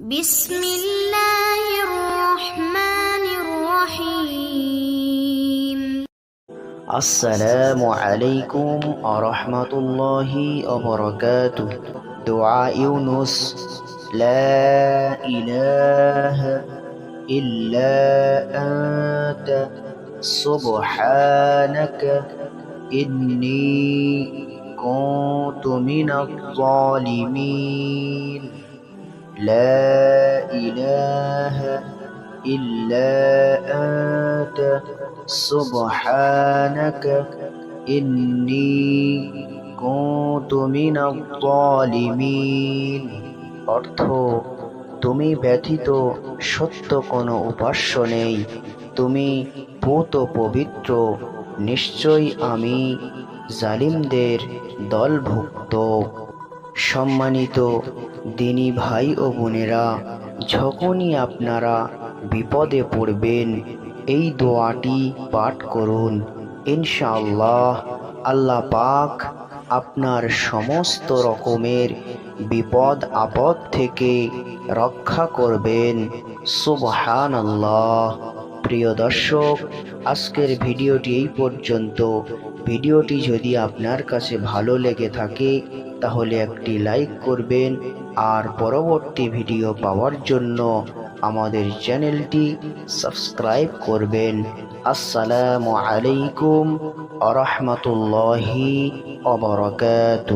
بسم الله الرحمن الرحيم. السلام عليكم ورحمة الله وبركاته. دعاء يونس. لا إله إلا أنت. سبحانك إني كنت من الظالمين. لا إله إلا أنت سبحانك إني كنت من الظالمين অর্থ তুমি ব্যথিত সত্য কোনো উপাস্য নেই তুমি পুত পবিত্র নিশ্চয়ই আমি জালিমদের দলভুক্ত সম্মানিত দিনী ভাই ও বোনেরা, যখনই আপনারা বিপদে পড়বেন, এই দোয়াটি পাঠ করুন। ইনশাআল্লাহ আল্লাহ পাক আপনার সমস্ত রকমের বিপদ আপদ থেকে রক্ষা করবেন। সুবহান আল্লাহ প্রিয় দর্শক, আজকের ভিডিওটি এই পর্যন্ত। ভিডিওটি যদি আপনার কাছে ভালো লেগে থাকে তাহলে একটি লাইক করবেন আর পরবর্তী ভিডিও পাওয়ার জন্য আমাদের চ্যানেলটি সাবস্ক্রাইব করবেন। আসসালামু আলাইকুম আরহামতুল্লাহি অবরকাত